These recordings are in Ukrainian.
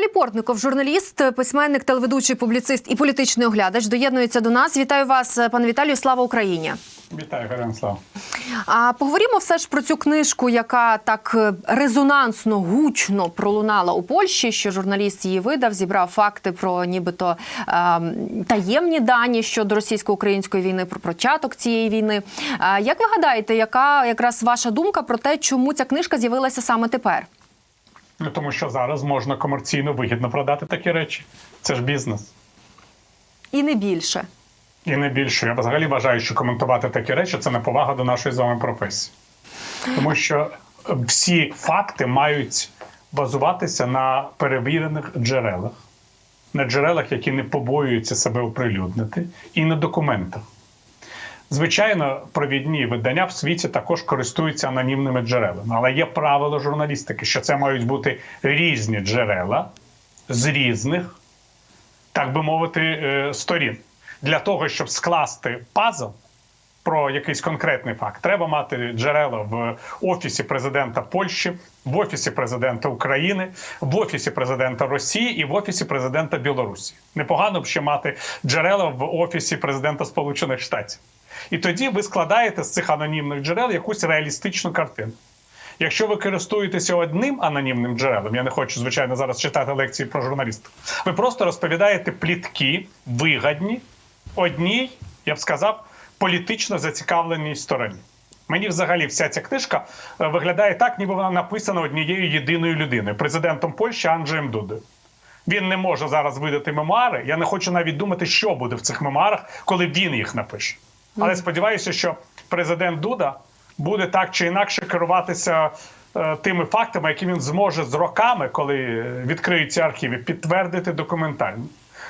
Віталій Портников, журналіст, письменник, телеведучий, публіцист і політичний оглядач, доєднується до нас. Вітаю вас, пане Віталію. Слава Україні! Вітаю, Героям слава. А поговоримо все ж про цю книжку, яка так е, резонансно гучно пролунала у Польщі. Що журналіст її видав, зібрав факти про нібито ем, таємні дані щодо російсько-української війни, про початок цієї війни. Е, як ви гадаєте, яка якраз ваша думка про те, чому ця книжка з'явилася саме тепер? Ну тому що зараз можна комерційно вигідно продати такі речі. Це ж бізнес. І не більше. І не більше. Я взагалі вважаю, що коментувати такі речі це неповага до нашої з вами професії. Тому що всі факти мають базуватися на перевірених джерелах, на джерелах, які не побоюються себе оприлюднити, і на документах. Звичайно, провідні видання в світі також користуються анонімними джерелами, але є правило журналістики, що це мають бути різні джерела з різних, так би мовити, е, сторін. Для того, щоб скласти пазл про якийсь конкретний факт, треба мати джерела в офісі президента Польщі, в офісі президента України, в офісі президента Росії і в офісі президента Білорусі. Непогано б ще мати джерела в офісі президента Сполучених Штатів. І тоді ви складаєте з цих анонімних джерел якусь реалістичну картину. Якщо ви користуєтеся одним анонімним джерелом, я не хочу, звичайно, зараз читати лекції про журналістику, ви просто розповідаєте плітки, вигадні одній, я б сказав, політично зацікавленій стороні. Мені взагалі вся ця книжка е, виглядає так, ніби вона написана однією єдиною людиною, президентом Польщі Анджеєм Дудою. Він не може зараз видати мемуари. Я не хочу навіть думати, що буде в цих мемуарах, коли він їх напише. Але сподіваюся, що президент Дуда буде так чи інакше керуватися е, тими фактами, які він зможе з роками, коли відкриються архіви, підтвердити документально.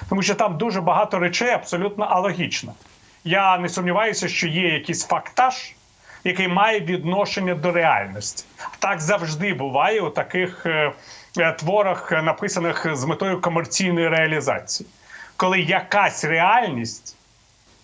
Тому що там дуже багато речей абсолютно алогічно. Я не сумніваюся, що є якийсь фактаж, який має відношення до реальності. Так завжди буває у таких е, е, творах, написаних з метою комерційної реалізації, коли якась реальність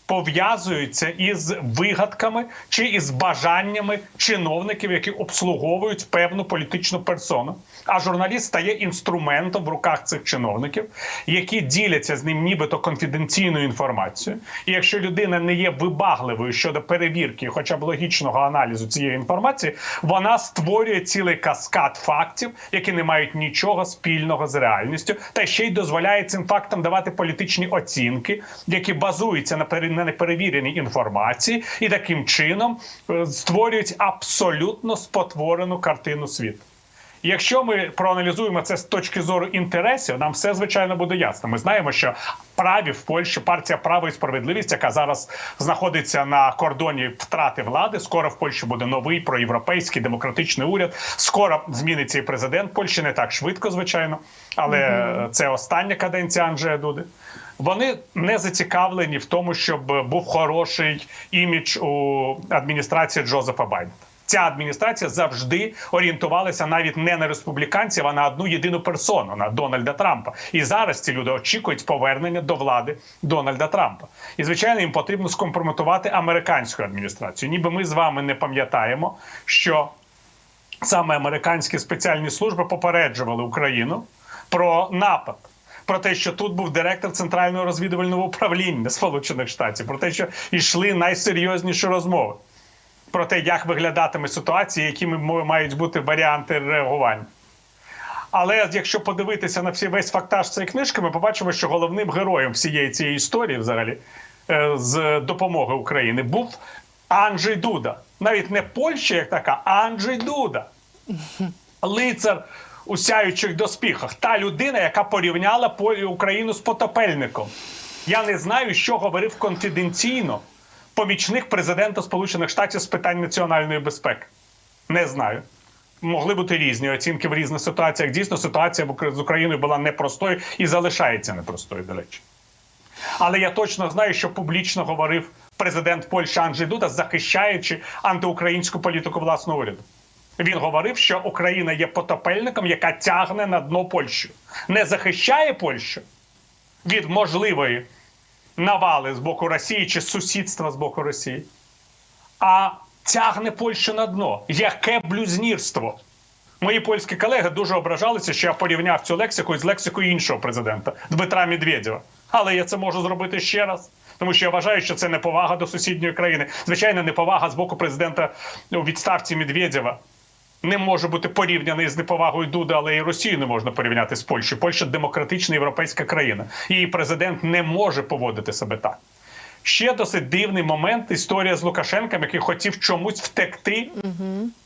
пов'язуються із вигадками чи із бажаннями чиновників, які обслуговують певну політичну персону. А журналіст стає інструментом в руках цих чиновників, які діляться з ним нібито конфіденційною інформацією. І якщо людина не є вибагливою щодо перевірки, хоча б логічного аналізу цієї інформації, вона створює цілий каскад фактів, які не мають нічого спільного з реальністю, та ще й дозволяє цим фактам давати політичні оцінки, які базуються на пере- на неперевіреній інформації, і таким чином е, створюють абсолютно спотворену картину світу. Якщо ми проаналізуємо це з точки зору інтересів, нам все звичайно буде ясно. Ми знаємо, що праві в Польщі партія право і справедливість, яка зараз знаходиться на кордоні втрати влади. Скоро в Польщі буде новий проєвропейський демократичний уряд. Скоро зміниться і президент Польщі не так швидко, звичайно, але це остання каденція Анджея Дуди. Вони не зацікавлені в тому, щоб був хороший імідж у адміністрації Джозефа Байдена. Ця адміністрація завжди орієнтувалася навіть не на республіканців, а на одну єдину персону на Дональда Трампа. І зараз ці люди очікують повернення до влади Дональда Трампа. І звичайно, їм потрібно скомпрометувати американську адміністрацію. Ніби ми з вами не пам'ятаємо, що саме американські спеціальні служби попереджували Україну про напад. Про те, що тут був директор центрального розвідувального управління Сполучених Штатів, про те, що йшли найсерйозніші розмови, про те, як виглядатиме ситуація, якими мають бути варіанти реагування. Але якщо подивитися на всі весь фактаж цієї книжки, ми побачимо, що головним героєм всієї цієї історії, взагалі, е, з допомоги України, був Анджей Дуда. Навіть не Польща як така, а Анджей Дуда лицар у сяючих доспіхах. Та людина, яка порівняла Україну з потопельником. Я не знаю, що говорив конфіденційно помічник президента Сполучених Штатів з питань національної безпеки. Не знаю. Могли бути різні оцінки в різних ситуаціях. Дійсно, ситуація з Україною була непростою і залишається непростою, до речі. Але я точно знаю, що публічно говорив президент Польщі Анджей Дуда, захищаючи антиукраїнську політику власного уряду. Він говорив, що Україна є потопельником, яка тягне на дно Польщу, не захищає Польщу від можливої навали з боку Росії чи сусідства з боку Росії, а тягне Польщу на дно. Яке блюзнірство! Мої польські колеги дуже ображалися, що я порівняв цю лексику з лексикою іншого президента Дмитра Медведєва. Але я це можу зробити ще раз, тому що я вважаю, що це неповага до сусідньої країни. Звичайно, неповага з боку президента у відставці Медведєва. Не може бути порівняний з неповагою Дуда, але і Росію не можна порівняти з Польщею. Польща демократична європейська країна. Її президент не може поводити себе так. Ще досить дивний момент історія з Лукашенком, який хотів чомусь втекти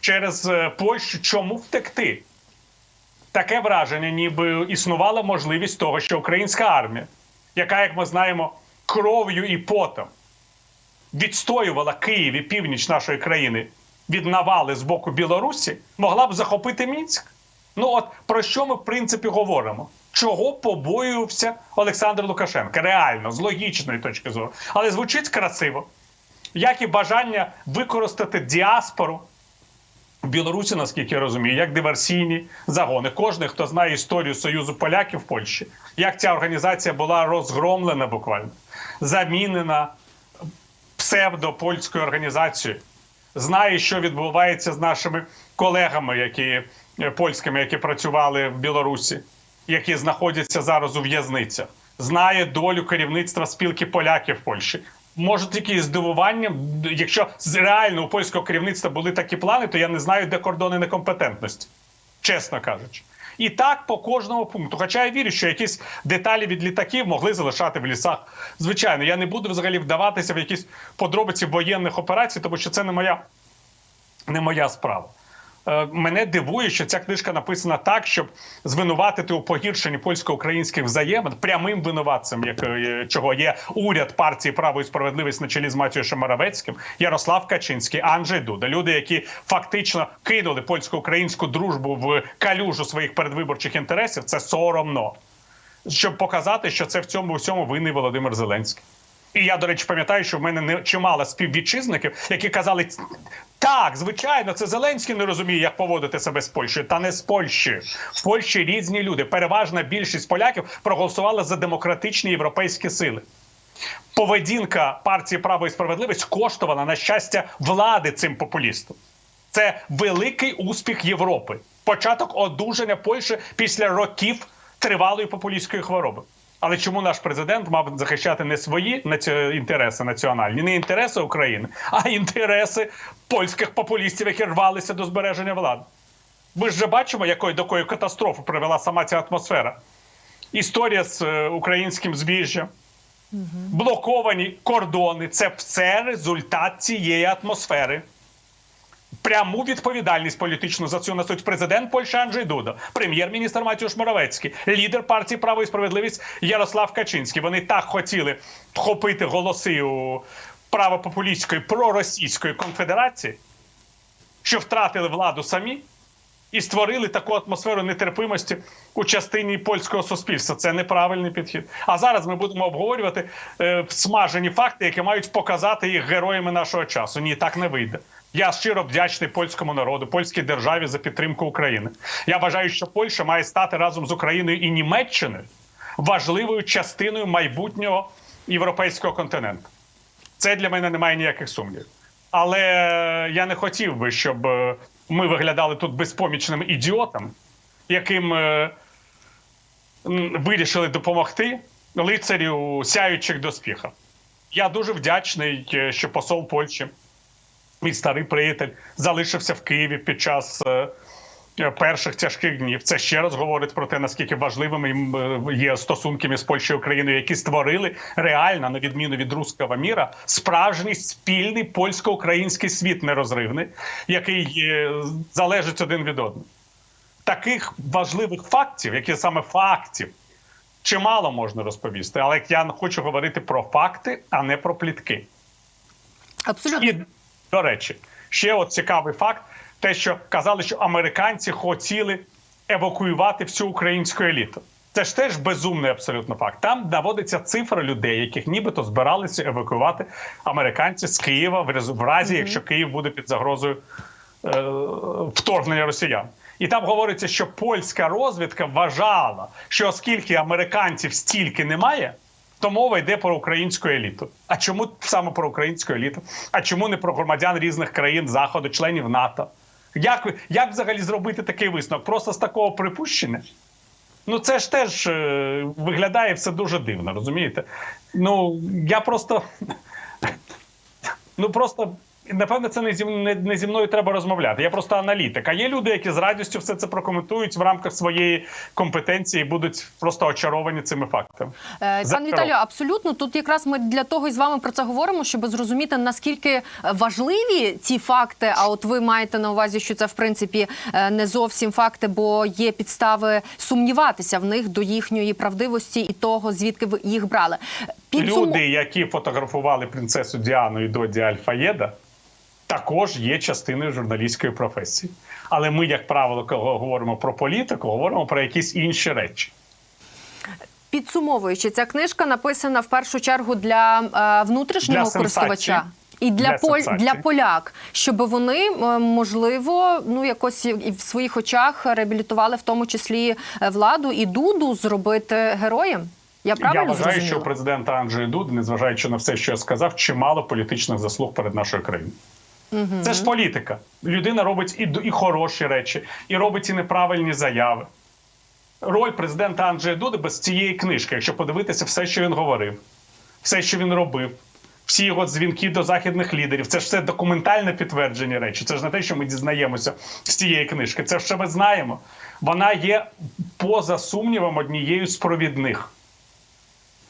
через е, Польщу. Чому втекти? Таке враження, ніби існувала можливість того, що українська армія, яка, як ми знаємо, кров'ю і потом відстоювала Київ і північ нашої країни від навали з боку Білорусі, могла б захопити Мінськ. Ну от про що ми в принципі говоримо? Чого побоювався Олександр Лукашенко? Реально, з логічної точки зору. Але звучить красиво, як і бажання використати діаспору в Білорусі, наскільки я розумію, як диверсійні загони. Кожен, хто знає історію Союзу поляків в Польщі, як ця організація була розгромлена буквально, замінена псевдопольською організацією, знає, що відбувається з нашими колегами, які е, польськими, які працювали в Білорусі, які знаходяться зараз у в'язницях, знає долю керівництва спілки поляків в Польщі. Може тільки із здивуванням, якщо реально у польського керівництва були такі плани, то я не знаю, де кордони некомпетентності, чесно кажучи. І так по кожному пункту. Хоча я вірю, що якісь деталі від літаків могли залишати в лісах. Звичайно, я не буду взагалі вдаватися в якісь подробиці воєнних операцій, тому що це не моя, не моя справа. Е, Мене дивує, що ця книжка написана так, щоб звинуватити у погіршенні польсько-українських взаємин прямим винуватцем, як, е, чого є уряд партії право і справедливість на чолі з Матією Моравецьким, Ярослав Качинський, Анджей Дуда. Люди, які фактично кинули польсько-українську дружбу в калюжу своїх передвиборчих інтересів, це соромно. Щоб показати, що це в цьому всьому винний Володимир Зеленський. І я, до речі, пам'ятаю, що в мене не чимало співвітчизників, які казали: так, звичайно, це Зеленський не розуміє, як поводити себе з Польщею. Та не з Польщею. В Польщі різні люди. Переважна більшість поляків проголосувала за демократичні європейські сили. Поведінка партії право і справедливість коштувала на щастя влади цим популістам. Це великий успіх Європи. Початок одужання Польщі після років тривалої популістської хвороби. Але чому наш президент мав захищати не свої інтереси національні, не інтереси України, а інтереси польських популістів, які рвалися до збереження влади? Ми ж вже бачимо, якої до якої катастрофи привела сама ця атмосфера. Історія з е, українським збіжжям, блоковані кордони це все результат цієї атмосфери. Пряму відповідальність політичну за цю несуть президент Польщі Анджей Дуда, прем'єр-міністр Матіуш Моровецький, лідер партії Право і справедливість Ярослав Качинський. Вони так хотіли вхопити голоси у правопопулістської проросійської конфедерації, що втратили владу самі і створили таку атмосферу нетерпимості у частині польського суспільства. Це неправильний підхід. А зараз ми будемо обговорювати е, смажені факти, які мають показати їх героями нашого часу. Ні, так не вийде. Я щиро вдячний польському народу, польській державі за підтримку України. Я вважаю, що Польща має стати разом з Україною і Німеччиною важливою частиною майбутнього європейського континенту. Це для мене немає ніяких сумнівів. Але я не хотів би, щоб е, ми виглядали тут безпомічним ідіотом, яким е, вирішили допомогти лицарі у сяючих доспіхах. Я дуже вдячний, е, що посол Польщі, мій старий приятель, залишився в Києві під час. е, е, Перших тяжких днів це ще раз говорить про те, наскільки важливими е, є стосунки між Польщею і Україною, які створили реально, на відміну від руського міра, справжній спільний польсько-український світ нерозривний, який залежить один від одного. Таких важливих фактів, які саме фактів, чимало можна розповісти, але я хочу говорити про факти, а не про плітки. Абсолютно. І, до речі, ще от цікавий факт: те, що казали, що американці хотіли евакуювати всю українську еліту. Це ж теж безумний абсолютно факт. Там наводиться цифра людей, яких нібито збиралися евакуювати американці з Києва в разі, якщо Київ буде під загрозою е, вторгнення росіян. І там говориться, що польська розвідка вважала, що оскільки американців стільки немає, то мова йде про українську еліту. А чому саме про українську еліту? А чому не про громадян різних країн Заходу, членів НАТО? Як, як взагалі зробити такий висновок? Просто з такого припущення? Ну, це ж теж е, виглядає все дуже дивно, розумієте? Ну, я просто. Ну просто. Напевно, це не зі, не, не зі мною треба розмовляти. Я просто аналітик. А є люди, які з радістю все це прокоментують в рамках своєї компетенції і будуть просто очаровані цими фактами. Е, За Пане Віталію, абсолютно тут якраз ми для того і з вами про це говоримо, щоб зрозуміти наскільки важливі ці факти. А от ви маєте на увазі, що це в принципі е, не зовсім факти, бо є підстави сумніватися в них до їхньої правдивості і того, звідки ви їх брали. Підсуму- Люди, які фотографували принцесу Діану і Доді Альфаєда, також є частиною журналістської професії. Але ми, як правило, коли говоримо про політику, говоримо про якісь інші речі. Підсумовуючи, ця книжка написана в першу чергу для е, внутрішнього Для користувача. І для, Для поль для поляк, щоб вони е, можливо ну якось і в своїх очах реабілітували в тому числі е, владу і дуду зробити героєм. Я правильно Я вважаю, зрозуміла? що президента Анджея Дуди, незважаючи на все, що я сказав, чимало політичних заслуг перед нашою країною. Це ж політика. Людина робить і, і хороші речі, і робить і неправильні заяви. Роль президента Анджея Дуди без цієї книжки, якщо подивитися все, що він говорив, все, що він робив, всі його дзвінки до західних лідерів, це ж все документальне підтвердження речі. Це ж не те, що ми дізнаємося з цієї книжки. Це ж що ми знаємо. Вона є поза сумнівом однією з провідних.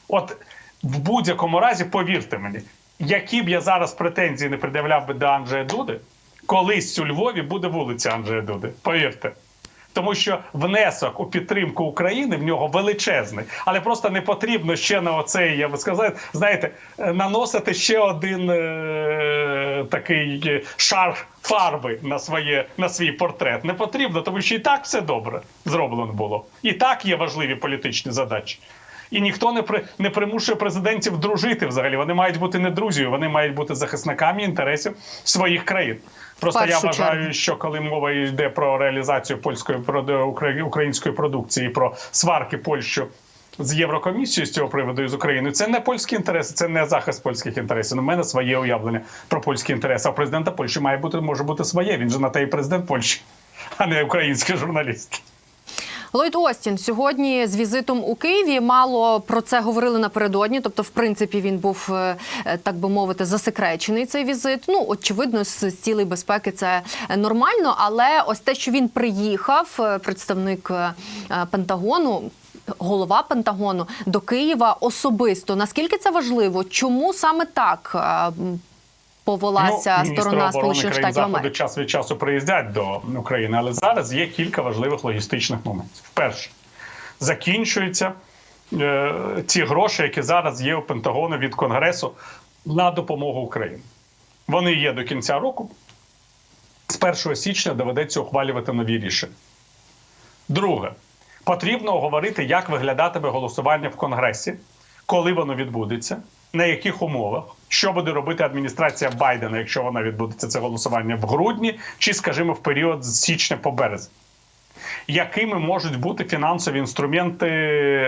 От в будь-якому разі, повірте мені, які б я зараз претензії не пред'являв би до Анджея Дуди, колись у Львові буде вулиця Анджея Дуди. Повірте. Тому що внесок у підтримку України в нього величезний, але просто не потрібно ще на оцей, я би сказав, знаєте, наносити ще один е- такий е, шар фарби на своє на свій портрет. Не потрібно, тому що і так все добре зроблено було. І так є важливі політичні задачі. І ніхто не при не примушує президентів дружити взагалі. Вони мають бути не друзів, вони мають бути захисниками інтересів своїх країн. Просто я вважаю, чергу. що коли мова йде про реалізацію польської української продукції, про сварки Польщі з Єврокомісією з цього приводу і з Україною, це не польські інтереси, це не захист польських інтересів. У мене своє уявлення про польські інтереси. А президента Польщі має бути може бути своє. Він же на те і президент Польщі, а не український журналіст. Ллойд Остін сьогодні з візитом у Києві мало про це говорили напередодні. Тобто, в принципі, він був е, е, так би мовити засекречений цей візит. Ну очевидно, з цілей безпеки це нормально. Але ось те, що він приїхав, е, представник Пентагону. Голова Пентагону до Києва особисто. Наскільки це важливо? Чому саме так повелася Ну, сторона Сполучених Штатів Америки? час від часу приїздять до України, але зараз є кілька важливих логістичних моментів. Перше, закінчуються е, ті гроші, які зараз є у Пентагону від Конгресу на допомогу Україні. Вони є до кінця року. З 1 січня доведеться ухвалювати нові рішення. Друге, потрібно оговорити, як виглядатиме голосування в Конгресі, коли воно відбудеться, на яких умовах, що буде робити адміністрація Байдена, якщо вона відбудеться це голосування в грудні, чи, скажімо, в період з січня по березень. Якими можуть бути фінансові інструменти,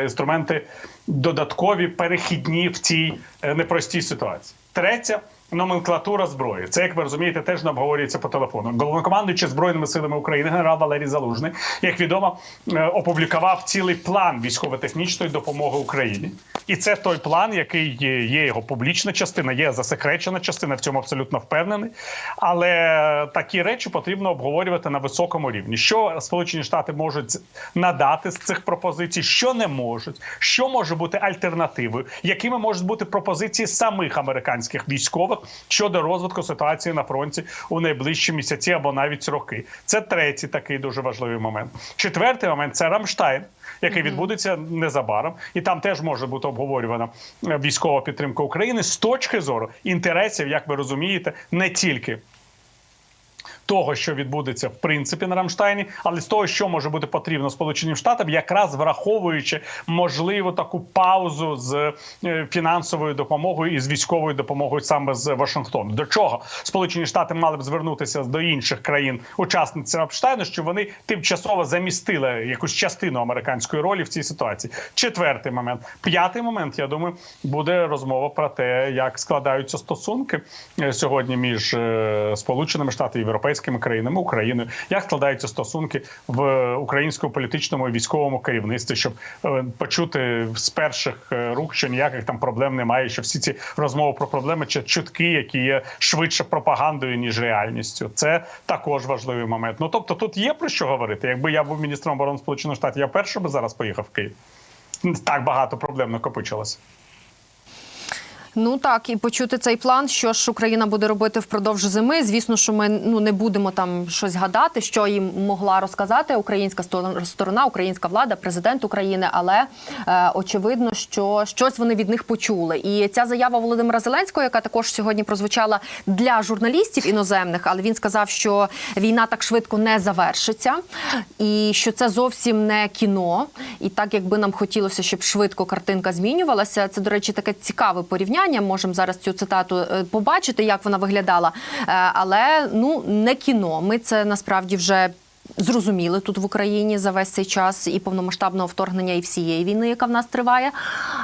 інструменти додаткові, перехідні в цій е, непростій ситуації? Третє номенклатура зброї. Це, як ви розумієте, теж не обговорюється по телефону. Головнокомандуючий збройними силами України генерал Валерій Залужний, як відомо, е, опублікував цілий план військово-технічної допомоги Україні. І це той план, який є, є його публічна частина, є засекречена частина. В цьому абсолютно впевнений. Але такі речі потрібно обговорювати на високому рівні. Що Сполучені Штати можуть надати з цих пропозицій, що не можуть, що може бути альтернативою, якими можуть бути пропозиції самих американських військових щодо розвитку ситуації на фронті у найближчі місяці або навіть роки. Це третій такий дуже важливий момент. Четвертий момент це Рамштайн. Який відбудеться незабаром, і там теж може бути обговорювана е, військова підтримка України з точки зору інтересів, як ви розумієте, не тільки того, що відбудеться в принципі на Рамштайні, але з того, що може бути потрібно Сполученим Штатам, якраз враховуючи можливо таку паузу з е, фінансовою допомогою і з військовою допомогою саме з Вашингтону. До чого Сполучені Штати мали б звернутися до інших країн учасниць Рамштайну, щоб вони тимчасово замістили якусь частину американської ролі в цій ситуації. Четвертий момент, п'ятий момент. Я думаю, буде розмова про те, як складаються стосунки е, сьогодні між е, Сполученими Штатами і Європейськими європейськими країнами, Україною, як складаються стосунки в українському політичному і військовому керівництві, щоб е, почути з перших е, рук, що ніяких там проблем немає, що всі ці розмови про проблеми чи чутки, які є швидше пропагандою ніж реальністю. Це також важливий момент. Ну тобто, тут є про що говорити. Якби я був міністром оборони Сполучених Штатів, я перший би зараз поїхав в Київ. Так багато проблем накопичилося. Ну так, і почути цей план, що ж Україна буде робити впродовж зими. Звісно, що ми ну не будемо там щось гадати, що їм могла розказати українська сторона, українська влада, президент України. Але е, очевидно, що щось вони від них почули. І ця заява Володимира Зеленського, яка також сьогодні прозвучала для журналістів іноземних, але він сказав, що війна так швидко не завершиться, і що це зовсім не кіно. І так, якби нам хотілося, щоб швидко картинка змінювалася. Це, до речі, таке цікаве порівняння. Можемо зараз цю цитату е, побачити, як вона виглядала. Е, Але ну не кіно. Ми це насправді вже. Зрозуміли тут в Україні за весь цей час і повномасштабного вторгнення і всієї війни, яка в нас триває.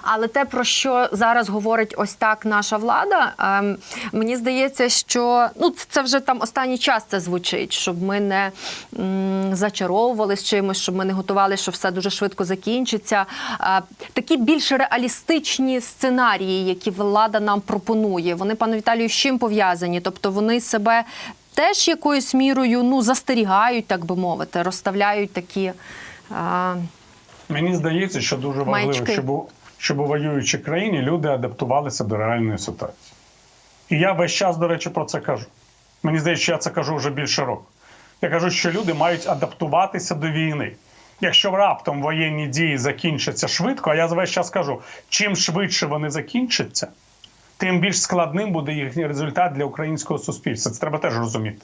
Але те, про що зараз говорить ось так наша влада, ем, мені здається, що ну це вже там останній час це звучить, щоб ми не м, зачаровувались чимось, щоб ми не готували, що все дуже швидко закінчиться. Е, такі більш реалістичні сценарії, які влада нам пропонує, вони пане Віталію з чим пов'язані? Тобто вони себе теж якоюсь мірою ну застерігають, так би мовити, розставляють такі. А, Мені здається, що дуже важливо, Маячки. щоб, у- щоб у воюючій країні люди адаптувалися до реальної ситуації. І я весь час, до речі, про це кажу. Мені здається, що я це кажу вже більше року. Я кажу, що люди мають адаптуватися до війни. Якщо раптом воєнні дії закінчаться швидко, а я весь час кажу, чим швидше вони закінчаться, тим більш складним буде їхній результат для українського суспільства. Це треба теж розуміти.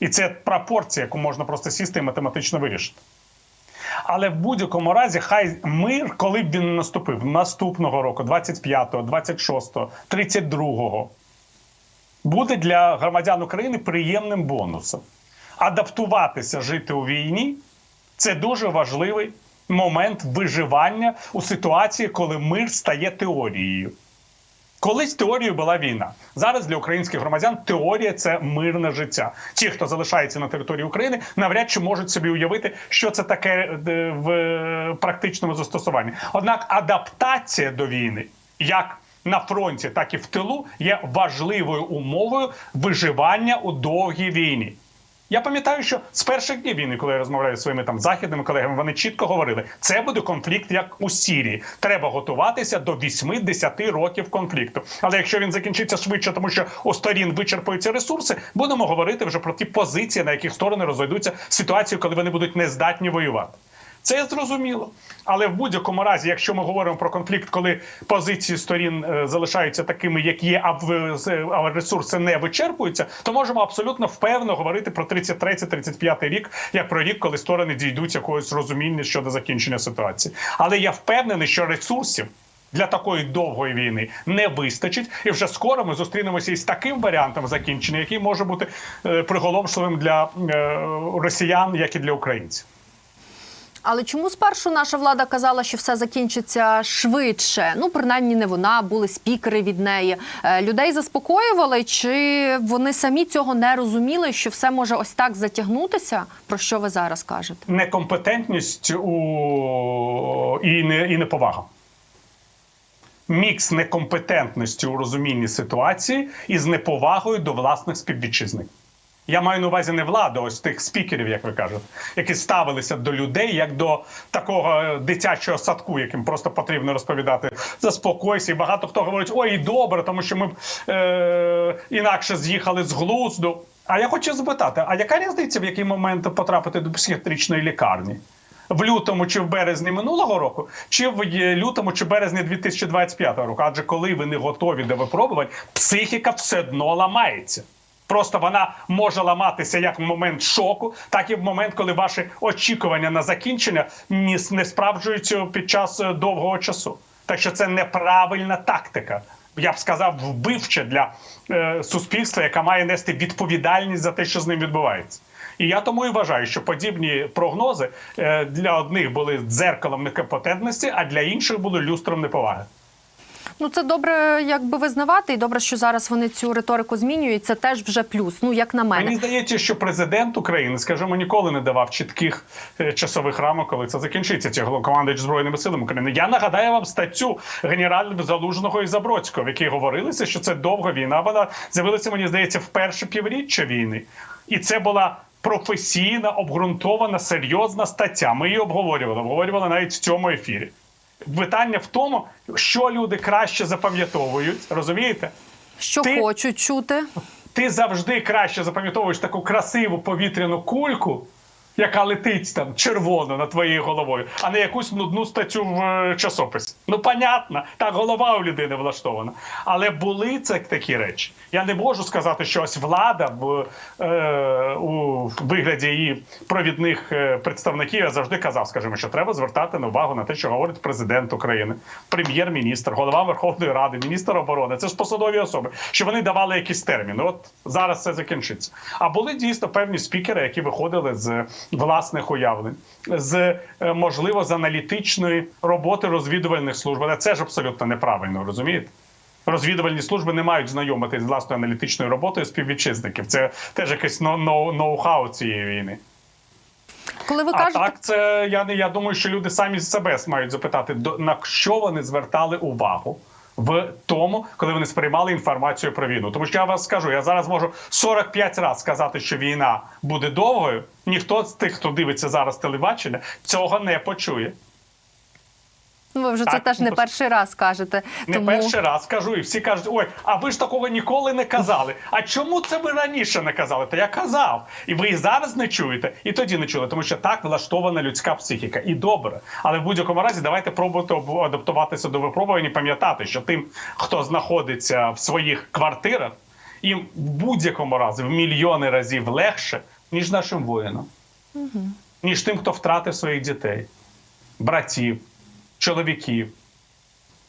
І це пропорція, яку можна просто сісти і математично вирішити. Але в будь-якому разі, хай мир, коли б він наступив, наступного року, 25-го, 26-го, 32-го, буде для громадян України приємним бонусом. Адаптуватися, жити у війні це дуже важливий момент виживання у ситуації, коли мир стає теорією. Колись теорією була війна. Зараз для українських громадян теорія це мирне життя. Ті, хто залишається на території України, навряд чи можуть собі уявити, що це таке е, в практичному застосуванні. Однак адаптація до війни, як на фронті, так і в тилу, є важливою умовою виживання у довгій війні. Я пам'ятаю, що з перших днів війни, коли я розмовляю зі своїми там західними колегами, вони чітко говорили, це буде конфлікт як у Сірії. Треба готуватися до 8-10 років конфлікту. Але якщо він закінчиться швидше, тому що у сторін вичерпуються ресурси, будемо говорити вже про ті позиції, на яких сторони розійдуться ситуацію, коли вони будуть нездатні воювати. Це зрозуміло. Але в будь-якому разі, якщо ми говоримо про конфлікт, коли позиції сторін е, залишаються такими, як є, а, ресурси не вичерпуються, то можемо абсолютно впевнено говорити про 33-35 рік, як про рік, коли сторони дійдуть якогось розуміння щодо закінчення ситуації. Але я впевнений, що ресурсів. Для такої довгої війни не вистачить, і вже скоро ми зустрінемося із таким варіантом закінчення, який може бути е, приголомшливим для е, росіян, як і для українців. Але чому спершу наша влада казала, що все закінчиться швидше? Ну, принаймні, не вона, були спікери від неї. Е, Людей заспокоювали, чи вони самі цього не розуміли, що все може ось так затягнутися? Про що ви зараз кажете? некомпетентність у... і, не... і неповага. Мікс некомпетентності у розумінні ситуації із неповагою до власних співвітчизників. Я маю на увазі не владу, ось тих спікерів, як ви кажете, які ставилися до людей як до такого дитячого садку, яким просто потрібно розповідати заспокойся. І багато хто говорить, ой, добре, тому що ми е- інакше з'їхали з глузду. А я хочу запитати: а яка різниця, в який момент потрапити до психіатричної лікарні? В лютому чи в березні минулого року, чи в лютому чи березні 2025 року? Адже коли ви не готові до випробувань, психіка все одно ламається. Просто вона може ламатися як в момент шоку, так і в момент, коли ваші очікування на закінчення не справджуються під час е, довгого часу. Так що це неправильна тактика. Я б сказав, вбивча для е, суспільства, яка має нести відповідальність за те, що з ним відбувається. І я тому і вважаю, що подібні прогнози е, для одних були дзеркалом некомпетентності, а для інших були люстром неповаги. Ну це добре, якби визнавати, і добре, що зараз вони цю риторику змінюють. Це теж вже плюс. Ну як на мене. Мені здається, що президент України, скажімо, ніколи не давав чітких е, часових рамок, коли це закінчиться. Ці головнокомандуючий збройними силами України. Я нагадаю вам статтю генерального залужного і Забродського, в якій говорилося, що це довга війна. Вона з'явилася, мені здається, в перше півріччя війни, і це була. Професійна, обґрунтована, серйозна стаття. Ми її обговорювали, обговорювали навіть в цьому ефірі. Питання в тому, що люди краще запам'ятовують, розумієте? Що ти- хочуть чути. ти завжди краще запам'ятовуєш таку красиву повітряну кульку, яка летить там червоно над твоєю головою, а не якусь нудну статтю в е, часописі. Ну, понятно, так голова у людини влаштована. Але були це такі речі. Я не можу сказати, що ось влада в, е, у вигляді її провідних е, представників я завжди казав, скажімо, що треба звертати на увагу на те, що говорить президент України, прем'єр-міністр, голова Верховної Ради, міністр оборони. Це ж посадові особи, що вони давали якісь терміни. От зараз це закінчиться. А були дійсно певні спікери, які виходили з власних уявлень, з е, можливо з аналітичної роботи розвідувальних служб. Але це ж абсолютно неправильно, розумієте? Розвідувальні служби не мають знайомитись з власною аналітичною роботою співвітчизників. Це теж якесь но- но- ноу-хау цієї війни. Коли ви А кажете, так, це я не я думаю, що люди самі з себе мають запитати, до на що вони звертали увагу в тому, коли вони сприймали інформацію про війну. Тому що я вас скажу, я зараз можу 45 разів сказати, що війна буде довгою. Ніхто з тих, хто дивиться зараз телебачення, цього не почує. Ну, ви вже це теж не перший раз кажете. Не тому перший раз кажу, і всі кажуть: ой, а ви ж такого ніколи не казали. А чому це ви раніше не казали? Та я казав. І ви і зараз не чуєте, і тоді не чули, тому що так влаштована людська психіка. І добре. Але в будь-якому разі давайте пробувати об- адаптуватися до випробувань і пам'ятати, що тим, хто знаходиться в своїх квартирах, їм в будь-якому разі в мільйони разів легше, ніж нашим воїнам, ніж тим, хто втратив своїх дітей, братів, чоловіків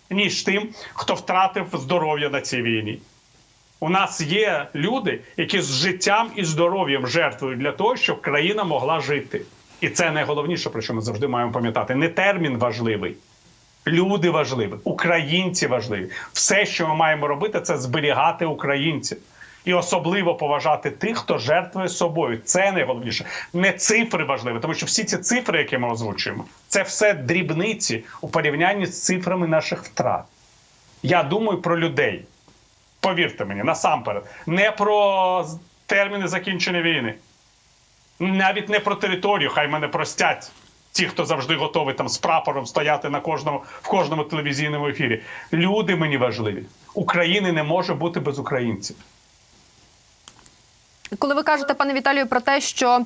ніж тим, хто втратив здоров'я на цій війні. У нас є люди, які з життям і здоров'ям жертвують для того, щоб країна могла жити. І це найголовніше, про що ми завжди маємо пам'ятати. Не термін важливий, люди важливі, українці важливі. Все, що ми маємо робити, це зберігати українців. І особливо поважати тих, хто жертвує собою. Це найголовніше. Не цифри важливі, тому що всі ці цифри, які ми озвучуємо, це все дрібниці у порівнянні з цифрами наших втрат. Я думаю про людей. Повірте мені, насамперед, не про терміни закінчення війни, навіть не про територію, хай мене простять. Ті, хто завжди готовий там з прапором стояти на кожному в кожному телевізійному ефірі. Люди мені важливі. України не може бути без українців. Коли ви кажете, пане Віталію, про те, що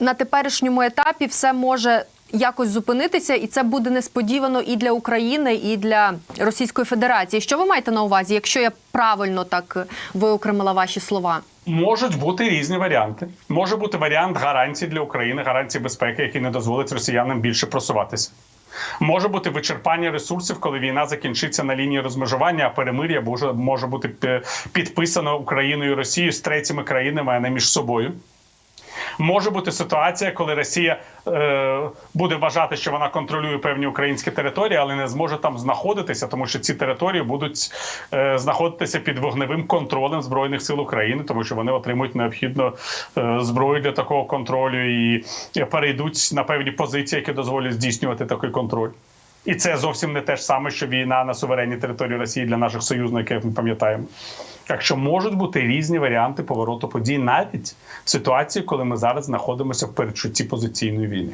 на теперішньому етапі все може якось зупинитися, і це буде несподівано і для України, і для Російської Федерації. Що ви маєте на увазі, якщо я правильно так виокремила ваші слова? Можуть бути різні варіанти. Може бути варіант гарантій для України, гарантій безпеки, який не дозволить росіянам більше просуватися. Може бути вичерпання ресурсів, коли війна закінчиться на лінії розмежування, а перемир'я може, може бути підписано Україною і Росією з третіми країнами, а не між собою. Може бути ситуація, коли Росія е, буде вважати, що вона контролює певні українські території, але не зможе там знаходитися, тому що ці території будуть е, знаходитися під вогневим контролем збройних сил України, тому що вони отримують необхідну е, зброю для такого контролю і перейдуть на певні позиції, які дозволять здійснювати такий контроль. І це зовсім не те ж саме, що війна на суверенній території Росії для наших союзників, як ми пам'ятаємо. Так що можуть бути різні варіанти повороту подій навіть в ситуації, коли ми зараз знаходимося в передчутті позиційної війни.